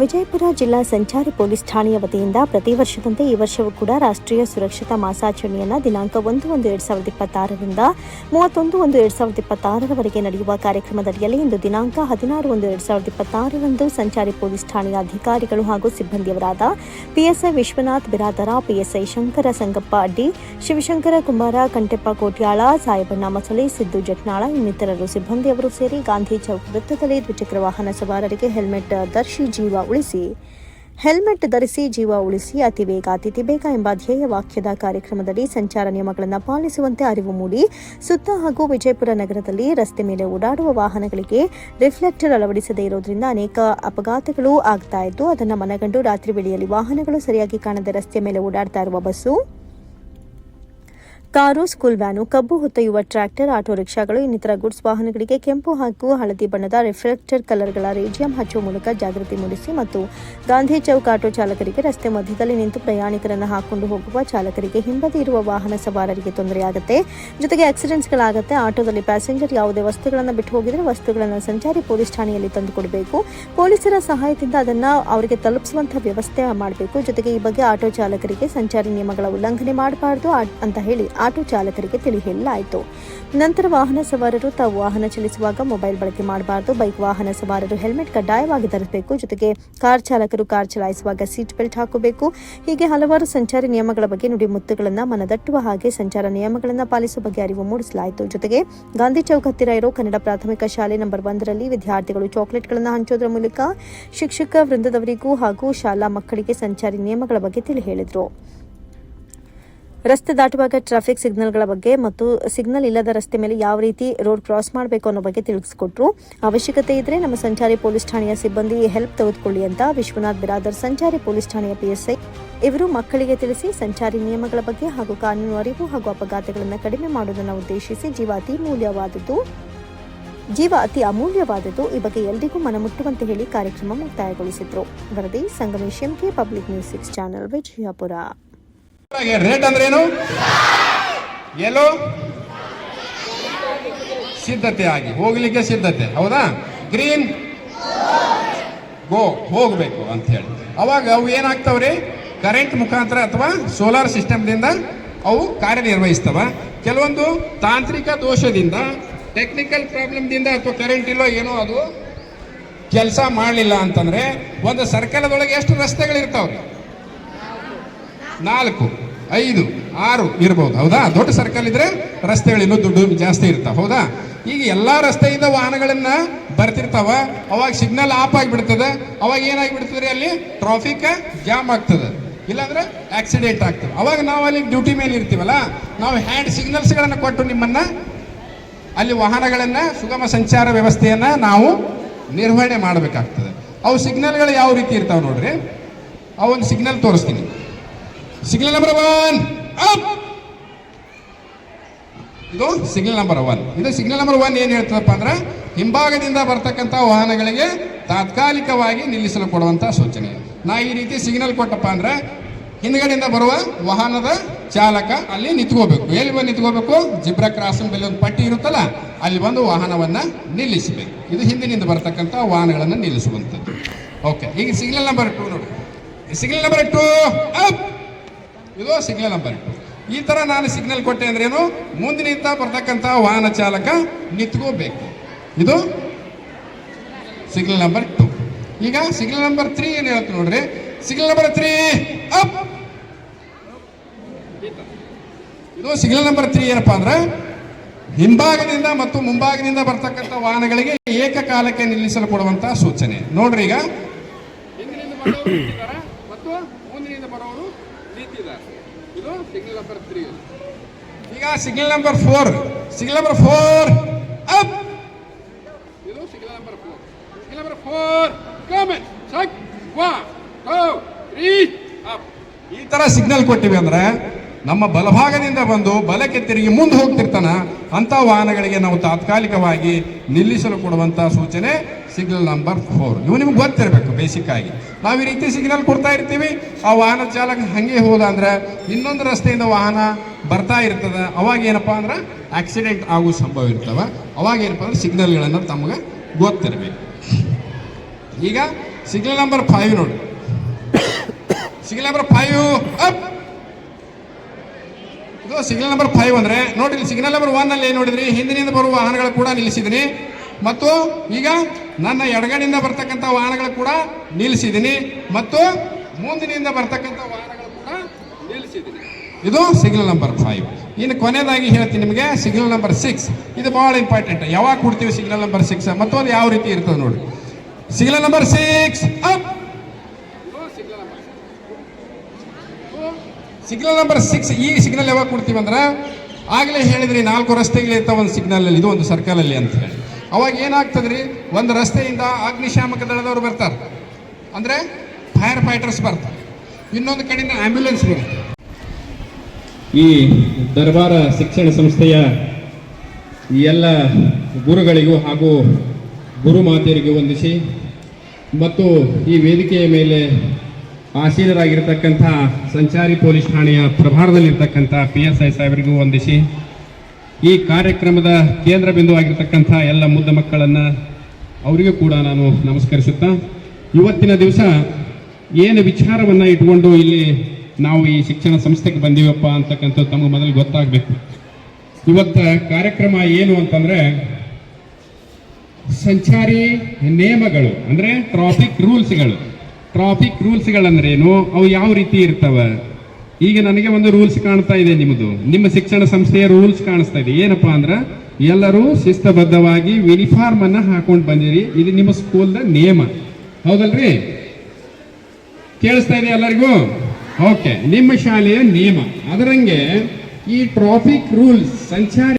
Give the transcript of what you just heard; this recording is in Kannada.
ವಿಜಯಪುರ ಜಿಲ್ಲಾ ಸಂಚಾರಿ ಪೊಲೀಸ್ ಠಾಣೆಯ ವತಿಯಿಂದ ಪ್ರತಿ ವರ್ಷದಂತೆ ಈ ವರ್ಷವೂ ಕೂಡ ರಾಷ್ಟ್ರೀಯ ಸುರಕ್ಷತಾ ಮಾಸಾಚರಣೆಯನ್ನು ದಿನಾಂಕ ಒಂದು ಒಂದು ಎರಡು ಸಾವಿರದ ಇಪ್ಪತ್ತಾರರಿಂದ ಮೂವತ್ತೊಂದು ಒಂದು ಎರಡು ಸಾವಿರದ ಇಪ್ಪತ್ತಾರರವರೆಗೆ ನಡೆಯುವ ಕಾರ್ಯಕ್ರಮದಡಿಯಲ್ಲಿ ಇಂದು ದಿನಾಂಕ ಹದಿನಾರು ಒಂದು ಎರಡು ಸಾವಿರದ ಇಪ್ಪತ್ತಾರರಂದು ಸಂಚಾರಿ ಪೊಲೀಸ್ ಠಾಣೆಯ ಅಧಿಕಾರಿಗಳು ಹಾಗೂ ಸಿಬ್ಬಂದಿಯವರಾದ ಪಿಎಸ್ಐ ವಿಶ್ವನಾಥ್ ಬಿರಾದರ, ಪಿಎಸ್ಐ ಶಂಕರ ಸಂಗಪ್ಪ ಅಡ್ಡಿ, ಶಿವಶಂಕರ ಕುಮಾರ ಕಂಟೆಪ್ಪ ಕೋಟ್ಯಾಳ, ಸಾಯಬಣ್ಣ ಮಸಳೆ, ಸಿದ್ದು ಜಟ್ನಾಳ ಇನ್ನಿತರರು ಸಿಬ್ಬಂದಿಯವರು ಸೇರಿ ಗಾಂಧಿ ಚೌಕ್ ವೃತ್ತದಲ್ಲಿ ದ್ವಿಚಕ್ರ ವಾಹನ ಸವಾರರಿಗೆ ಹೆಲ್ಮೆಟ್ ದರ್ಶಿ ಜೀವ ಉಳಿಸಿ. ಹೆಲ್ಮೆಟ್ ಧರಿಸಿ, ಜೀವ ಉಳಿಸಿ, ಅತಿ ಬೇಗ ಅತಿಥಿ ಬೇಗ ಎಂಬ ಧ್ಯೇಯ ವಾಕ್ಯದ ಕಾರ್ಯಕ್ರಮದಲ್ಲಿ ಸಂಚಾರ ನಿಯಮಗಳನ್ನು ಪಾಲಿಸುವಂತೆ ಅರಿವು ಮೂಡಿ, ಸುತ್ತ ಹಾಗೂ ವಿಜಯಪುರ ನಗರದಲ್ಲಿ ರಸ್ತೆ ಮೇಲೆ ಓಡಾಡುವ ವಾಹನಗಳಿಗೆ ರಿಫ್ಲೆಕ್ಟರ್ ಅಳವಡಿಸದೇ ಇರೋದ್ರಿಂದ ಅನೇಕ ಅಪಘಾತಗಳು ಆಗ್ತಾ ಇದ್ದು, ಅದನ್ನು ಮನಗಂಡು ರಾತ್ರಿ ವೇಳೆಯಲ್ಲಿ ವಾಹನಗಳು ಸರಿಯಾಗಿ ಕಾಣದೆ ರಸ್ತೆ ಮೇಲೆ ಓಡಾಡ್ತಾ ಇರುವ ಬಸ್ಸು ಕಾರು, ಸ್ಕೂಲ್ ವ್ಯಾನು, ಕಬ್ಬು ಹೊತ್ತೊಯ್ಯುವ ಟ್ರ್ಯಾಕ್ಟರ್, ಆಟೋ ರಿಕ್ಷಾಗಳು, ಇನ್ನಿತರ ಗುಡ್ಸ್ ವಾಹನಗಳಿಗೆ ಕೆಂಪು ಹಾಗೂ ಹಳದಿ ಬಣ್ಣದ ರಿಫ್ಲೆಕ್ಟರ್ ಕಲರ್ಗಳ ರೇಜಿಯಂ ಹಚ್ಚುವ ಮೂಲಕ ಜಾಗೃತಿ ಮೂಡಿಸಿ ಮತ್ತು ಗಾಂಧಿ ಚೌಕ್ ಆಟೋ ಚಾಲಕರಿಗೆ ರಸ್ತೆ ಮಧ್ಯದಲ್ಲಿ ನಿಂತು ಪ್ರಯಾಣಿಕರನ್ನು ಹಾಕೊಂಡು ಹೋಗುವ ಚಾಲಕರಿಗೆ ಹಿಂಬದಿ ಇರುವ ವಾಹನ ಸವಾರರಿಗೆ ತೊಂದರೆಯಾಗುತ್ತೆ. ಜೊತೆಗೆ ಆಕ್ಸಿಡೆಂಟ್ಸ್ಗಳಾಗುತ್ತೆ ಆಟೋದಲ್ಲಿ ಪ್ಯಾಸೆಂಜರ್ ಯಾವುದೇ ವಸ್ತುಗಳನ್ನು ಬಿಟ್ಟು ಹೋಗಿದ್ರೆ ವಸ್ತುಗಳನ್ನು ಸಂಚಾರಿ ಪೊಲೀಸ್ ಠಾಣೆಯಲ್ಲಿ ತಂದುಕೊಡಬೇಕು ಪೊಲೀಸರ ಸಹಾಯದಿಂದ ಅದನ್ನು ಅವರಿಗೆ ತಲುಪಿಸುವಂತಹ ವ್ಯವಸ್ಥೆ ಮಾಡಬೇಕು. ಜೊತೆಗೆ ಈ ಬಗ್ಗೆ ಆಟೋ ಚಾಲಕರಿಗೆ ಸಂಚಾರಿ ನಿಯಮಗಳ ಉಲ್ಲಂಘನೆ ಮಾಡಬಾರದು ಅಂತ ಹೇಳಿ ಆಟೋ ಚಾಲಕರಿಗೆ ತಿಳಿ ಹೇಳಲಾಯಿತು ನಂತರ ವಾಹನ ಸವಾರರು ತಾವು ವಾಹನ ಚಲಿಸುವಾಗ ಮೊಬೈಲ್ ಬಳಕೆ ಮಾಡಬಾರದು. ಬೈಕ್ ವಾಹನ ಸವಾರರು ಹೆಲ್ಮೆಟ್ ಕಡ್ಡಾಯವಾಗಿ ಧರಿಸಬೇಕು. ಜೊತೆಗೆ ಕಾರ್ ಚಾಲಕರು ಕಾರ್ ಚಲಾಯಿಸುವಾಗ ಸೀಟ್ ಬೆಲ್ಟ್ ಹಾಕಬೇಕು. ಹೀಗೆ ಹಲವಾರು ಸಂಚಾರಿ ನಿಯಮಗಳ ಬಗ್ಗೆ ನುಡಿಮುತ್ತುಗಳನ್ನು ಮನದಟ್ಟುವ ಹಾಗೆ ಸಂಚಾರ ನಿಯಮಗಳನ್ನು ಪಾಲಿಸುವ ಬಗ್ಗೆ ಅರಿವು ಮೂಡಿಸಲಾಯಿತು. ಜೊತೆಗೆ ಗಾಂಧಿ ಚೌಕ್ ಹತ್ತಿರ ಇರೋ ಕನ್ನಡ ಪ್ರಾಥಮಿಕ ಶಾಲೆ ನಂಬರ್ ಒಂದರಲ್ಲಿ ವಿದ್ಯಾರ್ಥಿಗಳು ಚಾಕ್ಲೇಟ್ಗಳನ್ನು ಹಂಚೋದರ ಮೂಲಕ ಶಿಕ್ಷಕ ವೃಂದದವರಿಗೂ ಹಾಗೂ ಶಾಲಾ ಮಕ್ಕಳಿಗೆ ಸಂಚಾರಿ ನಿಯಮಗಳ ಬಗ್ಗೆ ತಿಳಿ ಹೇಳಿದರು ರಸ್ತೆ ದಾಟುವಾಗ ಟ್ರಾಫಿಕ್ ಸಿಗ್ನಲ್ಗಳ ಬಗ್ಗೆ ಮತ್ತು ಸಿಗ್ನಲ್ ಇಲ್ಲದ ರಸ್ತೆ ಮೇಲೆ ಯಾವ ರೀತಿ ರೋಡ್ ಕ್ರಾಸ್ ಮಾಡಬೇಕು ಅನ್ನೋ ಬಗ್ಗೆ ತಿಳಿಸ್ಕೊಟ್ರು. ಅವಶ್ಯಕತೆ ಇದ್ರೆ ನಮ್ಮ ಸಂಚಾರಿ ಪೊಲೀಸ್ ಠಾಣೆಯ ಸಿಬ್ಬಂದಿ ಹೆಲ್ಪ್ ತೆಗೆದುಕೊಳ್ಳಿ ಅಂತ ವಿಶ್ವನಾಥ್ ಬಿರಾದರ್, ಸಂಚಾರಿ ಪೊಲೀಸ್ ಠಾಣೆಯ ಪಿಎಸ್ಐ ಇವರು ಮಕ್ಕಳಿಗೆ ತಿಳಿಸಿ ಸಂಚಾರಿ ನಿಯಮಗಳ ಬಗ್ಗೆ ಹಾಗೂ ಕಾನೂನು ಅರಿವು ಹಾಗೂ ಅಪಘಾತಗಳನ್ನು ಕಡಿಮೆ ಮಾಡುವುದನ್ನು ಉದ್ದೇಶಿಸಿ ಜೀವ ಅತಿ ಮೂಲ್ಯವಾದದ್ದು ಜೀವ ಅತಿ ಅಮೂಲ್ಯವಾದದ್ದು ಈ ಬಗ್ಗೆ ಎಲ್ರಿಗೂ ಮನಮುಟ್ಟುವಂತೆ ಹೇಳಿ ಕಾರ್ಯಕ್ರಮ ಮುಕ್ತಾಯಗೊಳಿಸಿದ್ರು. ವರದಿ Sangamesh MK public news six channel Vijayapura red ಅಂದ್ರೆ ಏನು? ಎಲ್ಲೋ? ಸಿದ್ಧತೆ ಆಗಿ. ಹೋಗ್ಲಿಕ್ಕೆ ಸಿದ್ಧತೆ. ಹೌದಾ? Green go. ಹೋಗ್ಬೇಕು ಅಂತ ಹೇಳಿ. ಅವಾಗ ಅವು ಏನಾಗ್ತಾವ್ರಿ? ಕರೆಂಟ್ ಮುಖಾಂತರ ಅಥವಾ ಸೋಲಾರ್ ಸಿಸ್ಟಮ್ದಿಂದ ಅವು ಕಾರ್ಯನಿರ್ವಹಿಸ್ತವ. ಕೆಲವೊಂದು ತಾಂತ್ರಿಕ ದೋಷದಿಂದ, ಟೆಕ್ನಿಕಲ್ ಪ್ರಾಬ್ಲಮ್ದಿಂದ ಅಥವಾ ಕರೆಂಟ್ ಇಲ್ಲೋ ಏನೋ ಅದು ಕೆಲಸ ಮಾಡಲಿಲ್ಲ ಅಂತಂದ್ರೆ, ಒಂದು ಸರ್ಕಲದೊಳಗೆ ಎಷ್ಟು ರಸ್ತೆಗಳಿರ್ತಾವ್ರಿ? ನಾಲ್ಕು, ಐದು, ಆರು ಇರ್ಬೋದು. ಹೌದಾ? ದೊಡ್ಡ ಸರ್ಕಲ್ ಇದ್ರೆ ರಸ್ತೆಗಳು ಇನ್ನೂ ದುಡ್ಡು ಜಾಸ್ತಿ ಇರ್ತಾವ. ಹೌದಾ? ಈಗ ಎಲ್ಲಾ ರಸ್ತೆಯಿಂದ ವಾಹನಗಳನ್ನ ಬರ್ತಿರ್ತಾವ. ಅವಾಗ ಸಿಗ್ನಲ್ ಆಫ್ ಆಗಿಬಿಡ್ತದೆ. ಅವಾಗ ಏನಾಗಿಬಿಡ್ತದೆ ಅಲ್ಲಿ? ಟ್ರಾಫಿಕ್ ಜಾಮ್ ಆಗ್ತದೆ. ಇಲ್ಲಾಂದ್ರೆ ಆಕ್ಸಿಡೆಂಟ್ ಆಗ್ತದೆ. ಅವಾಗ ನಾವು ಅಲ್ಲಿ ಡ್ಯೂಟಿ ಮೇಲೆ ಇರ್ತೀವಲ್ಲ, ನಾವು ಹ್ಯಾಂಡ್ ಸಿಗ್ನಲ್ಸ್ಗಳನ್ನು ಕೊಟ್ಟು ನಿಮ್ಮನ್ನ ಅಲ್ಲಿ ವಾಹನಗಳನ್ನು ಸುಗಮ ಸಂಚಾರ ವ್ಯವಸ್ಥೆಯನ್ನ ನಾವು ನಿರ್ವಹಣೆ ಮಾಡಬೇಕಾಗ್ತದೆ. ಅವು ಸಿಗ್ನಲ್ಗಳು ಯಾವ ರೀತಿ ಇರ್ತಾವೆ ನೋಡ್ರಿ? ಅವೊಂದು ಸಿಗ್ನಲ್ ತೋರಿಸ್ತೀನಿ. ಸಿಗ್ನಲ್ ನಂಬರ್ ಒನ್ ಅಪ್ ಇದು ಸಿಗ್ನಲ್ ನಂಬರ್ ಒನ್ ಇದು ಸಿಗ್ನಲ್ ನಂಬರ್ ಒನ್ ಏನು ಹೇಳ್ತದಪ್ಪ ಅಂದ್ರೆ ಹಿಂಭಾಗದಿಂದ ಬರ್ತಕ್ಕಂಥ ವಾಹನಗಳಿಗೆ ತಾತ್ಕಾಲಿಕವಾಗಿ ನಿಲ್ಲಿಸಲು ಕೊಡುವಂತ ಸೂಚನೆ. ನಾ ಈ ರೀತಿ ಸಿಗ್ನಲ್ ಕೊಟ್ಟಪ್ಪ ಅಂದ್ರೆ ಹಿಂದ್ಗಡೆಯಿಂದ ಬರುವ ವಾಹನದ ಚಾಲಕ ಅಲ್ಲಿ ನಿಂತ್ಕೋಬೇಕು. ಎಲ್ಲಿ ಬಂದು ನಿಂತ್ಕೋಬೇಕು? ಜಿಬ್ರಾ ಕ್ರಾಸಿಂಗ್ ಬೆಲೆ ಒಂದು ಪಟ್ಟಿ ಇರುತ್ತಲ್ಲ, ಅಲ್ಲಿ ಬಂದು ವಾಹನವನ್ನ ನಿಲ್ಲಿಸಬೇಕು. ಇದು ಹಿಂದಿನಿಂದ ಬರ್ತಕ್ಕಂಥ ವಾಹನಗಳನ್ನು ನಿಲ್ಲಿಸುವಂಥದ್ದು. ಓಕೆ ಈಗ ಸಿಗ್ನಲ್ ನಂಬರ್ ಟೂ ನೋಡಿ. ಸಿಗ್ನಲ್ ನಂಬರ್ ಟೂ ಅಪ್ ಇದು ಸಿಗ್ನಲ್ ನಂಬರ್ ಈ ತರ ನಾನು ಸಿಗ್ನಲ್ ಕೊಟ್ಟೆ ಅಂದ್ರೆ ಏನು? ಮುಂದಿನಿಂದ ಬರ್ತಕ್ಕಂಥ ವಾಹನ ಚಾಲಕ ನಿಂತ್ಕೋಬೇಕು. ಇದು ಸಿಗ್ನಲ್ ನಂಬರ್ ಟು ಈಗ ಸಿಗ್ನಲ್ ನಂಬರ್ ತ್ರೀ ಏನು ಹೇಳ್ತು ನೋಡ್ರಿ? ಸಿಗ್ನಲ್ ನಂಬರ್ ತ್ರೀ ಅಪ್ ಇದು ಸಿಗ್ನಲ್ ನಂಬರ್ ತ್ರೀ ಏನಪ್ಪಾ ಅಂದ್ರೆ, ಹಿಂಭಾಗದಿಂದ ಮತ್ತು ಮುಂಭಾಗದಿಂದ ಬರ್ತಕ್ಕಂಥ ವಾಹನಗಳಿಗೆ ಏಕಕಾಲಕ್ಕೆ ನಿಲ್ಲಿಸಲು ಕೊಡುವಂತಹ ಸೂಚನೆ. ನೋಡ್ರಿ ಈಗ. ಮತ್ತು ಮುಂದಿನಿಂದ ಬರೋರು ನಿಂತಿದ್ದಾರೆ ಇದು ಸಿಗ್ನಲ್ ನಂಬರ್ ತ್ರೀ ಈಗ signal number four signal number four up ಇದು signal number four signal number four comment ಸಕ್ ಒನ್ ಟೂ ಅಪ್ ಈ ತರ ಸಿಗ್ನಲ್ ಕೊಟ್ಟಿವಿ ಅಂದ್ರೆ ನಮ್ಮ ಬಲಭಾಗದಿಂದ ಬಂದು ಬಲಕ್ಕೆ ತಿರುಗಿ ಮುಂದೆ ಹೋಗ್ತಿರ್ತಾನ ಅಂತ ವಾಹನಗಳಿಗೆ ನಾವು ತಾತ್ಕಾಲಿಕವಾಗಿ ನಿಲ್ಲಿಸಲು ಕೊಡುವಂತ ಸೂಚನೆ ಸಿಗ್ನಲ್ ನಂಬರ್ ಫೋರ್ ಇವು ನಿಮ್ಗೆ ಗೊತ್ತಿರಬೇಕು ಬೇಸಿಕ್ ಆಗಿ. ನಾವು ಈ ರೀತಿ ಸಿಗ್ನಲ್ ಕೊಡ್ತಾ ಇರ್ತೀವಿ, ಆ ವಾಹನ ಚಾಲಕ ಹಂಗೆ ಹೋದ ಅಂದ್ರೆ ಇನ್ನೊಂದು ರಸ್ತೆಯಿಂದ ವಾಹನ ಬರ್ತಾ ಇರ್ತದ. ಅವಾಗ ಏನಪ್ಪಾ ಅಂದ್ರೆ ಆಕ್ಸಿಡೆಂಟ್ ಆಗೋ ಸಂಭವ ಇರ್ತವ. ಅವಾಗ ಏನಪ್ಪಾ ಅಂದ್ರೆ ಸಿಗ್ನಲ್ಗಳನ್ನು ತಮಗೆ ಗೊತ್ತಿರಬೇಕು. ಈಗ ಸಿಗ್ನಲ್ ನಂಬರ್ ಫೈವ್ ನೋಡಿ. Signal number five signal number five ಅಂದ್ರೆ ನೋಡಿ ಸಿಗ್ನಲ್ ನಂಬರ್ ಒನ್ ಅಲ್ಲಿ ಏನ್ ನೋಡಿದ್ರಿ? ಹಿಂದಿನಿಂದ ಬರುವ ವಾಹನಗಳು ಕೂಡ ನಿಲ್ಲಿಸಿದ್ದೀನಿ ಮತ್ತು ಈಗ ನನ್ನ ಎಡಗಡೆಯಿಂದ ಬರ್ತಕ್ಕಂಥ ವಾಹನಗಳು ಕೂಡ ನಿಲ್ಲಿಸಿದ್ದೀನಿ. ಮತ್ತು ಮುಂದಿನಿಂದ ಬರ್ತಕ್ಕಂಥ ವಾಹನಗಳು ಕೂಡ ನಿಲ್ಲಿಸಿದ್ದೀನಿ. ಇದು ಸಿಗ್ನಲ್ ನಂಬರ್ ಫೈವ್ ಇನ್ನು ಕೊನೆಯದಾಗಿ ಹೇಳ್ತೀನಿ ನಿಮಗೆ ಸಿಗ್ನಲ್ ನಂಬರ್ ಸಿಕ್ಸ್ ಇದು ಬಹಳ ಇಂಪಾರ್ಟೆಂಟ್ ಯಾವಾಗ ಕೊಡ್ತೀವಿ ಸಿಗ್ನಲ್ ನಂಬರ್ ಸಿಕ್ಸ್ ಅದು ಯಾವ ರೀತಿ ಇರ್ತದೆ ನೋಡಿ. Signal number six signal number six ಈ ಸಿಗ್ನಲ್ ಯಾವಾಗ ಕೊಡ್ತೀವಿ ಅಂದ್ರೆ ಆಗಲೇ ಹೇಳಿದ್ರಿ ನಾಲ್ಕು ರಸ್ತೆಗಳಿರ್ತಾವ ಒಂದು ಸಿಗ್ನಲ್ ಅಲ್ಲಿ ಇದು ಒಂದು ಸರ್ಕಲ್ ಅಲ್ಲಿ ಅಂತ ಹೇಳಿ. ಅವಾಗ ಏನಾಗ್ತದ್ರಿ? ಒಂದು ರಸ್ತೆಯಿಂದ ಅಗ್ನಿಶಾಮಕ ದಳದವರು ಬರ್ತಾರೆ. ಅಂದ್ರೆ ಫೈರ್ ಫೈಟರ್ಸ್ ಬರ್ತಾರೆ. ಇನ್ನೊಂದು ಕಡೆಯಿಂದ ಆಂಬ್ಯುಲೆನ್ಸ್ ಬರುತ್ತೆ. ಈ ದರ್ಬಾರ ಶಿಕ್ಷಣ ಸಂಸ್ಥೆಯ ಈ ಎಲ್ಲ ಗುರುಗಳಿಗೂ ಹಾಗೂ ಗುರು ಮಾತೆಯರಿಗೂ ವಂದಿಸಿ, ಮತ್ತು ಈ ವೇದಿಕೆಯ ಮೇಲೆ ಆಶೀಲರಾಗಿರ್ತಕ್ಕಂಥ ಸಂಚಾರಿ ಪೊಲೀಸ್ ಠಾಣೆಯ ಪ್ರಭಾರದಲ್ಲಿರ್ತಕ್ಕಂಥ ಪಿ ಎಸ್ ಐ ಸಾಹೇಬರಿಗೂ ವಂದಿಸಿ ಈ ಕಾರ್ಯಕ್ರಮದ ಕೇಂದ್ರ ಬಿಂದುವಾಗಿರ್ತಕ್ಕಂಥ ಎಲ್ಲ ಮುದ್ದ ಮಕ್ಕಳನ್ನು ಅವರಿಗೂ ಕೂಡ ನಾನು ನಮಸ್ಕರಿಸುತ್ತಾ, ಇವತ್ತಿನ ದಿವಸ ಏನು ವಿಚಾರವನ್ನು ಇಟ್ಕೊಂಡು ಇಲ್ಲಿ ನಾವು ಈ ಶಿಕ್ಷಣ ಸಂಸ್ಥೆಗೆ ಬಂದೀವಪ್ಪ ಅಂತಕ್ಕಂಥದ್ದು ತಮಗೆ ಮೊದಲು ಗೊತ್ತಾಗಬೇಕು. ಇವತ್ತ ಕಾರ್ಯಕ್ರಮ ಏನು ಅಂತಂದರೆ ಸಂಚಾರಿ ನಿಯಮಗಳು, ಅಂದರೆ ಟ್ರಾಫಿಕ್ ರೂಲ್ಸ್ಗಳು ಟ್ರಾಫಿಕ್ ರೂಲ್ಸ್ಗಳಂದ್ರೇನು ಅವು ಯಾವ ರೀತಿ ಇರ್ತವೆ? ಈಗ ನನಗೆ ಒಂದು ರೂಲ್ಸ್ ಕಾಣ್ತಾ ಇದೆ ನಿಮ್ಮದು. ನಿಮ್ಮ ಶಿಕ್ಷಣ ಸಂಸ್ಥೆಯ ರೂಲ್ಸ್ ಕಾಣಿಸ್ತಾ ಇದೆ. ಏನಪ್ಪಾ ಅಂದ್ರೆ, ಎಲ್ಲರೂ ಶಿಸ್ತಬದ್ಧವಾಗಿ ಯೂನಿಫಾರ್ಮ್ ಅನ್ನ ಹಾಕೊಂಡು ಬಂದಿರಿ. ಇದು ನಿಮ್ಮ ಸ್ಕೂಲ್ದ ನಿಯಮ. ಹೌದಲ್ರಿ? ಕೇಳಿಸ್ತಾ ಇದೆ ಎಲ್ಲರಿಗೂ? ಓಕೆ ನಿಮ್ಮ ಶಾಲೆಯ ನಿಯಮ. ಅದರಂಗೆ ಈ ಟ್ರಾಫಿಕ್ ರೂಲ್ಸ್ ಸಂಚಾರಿ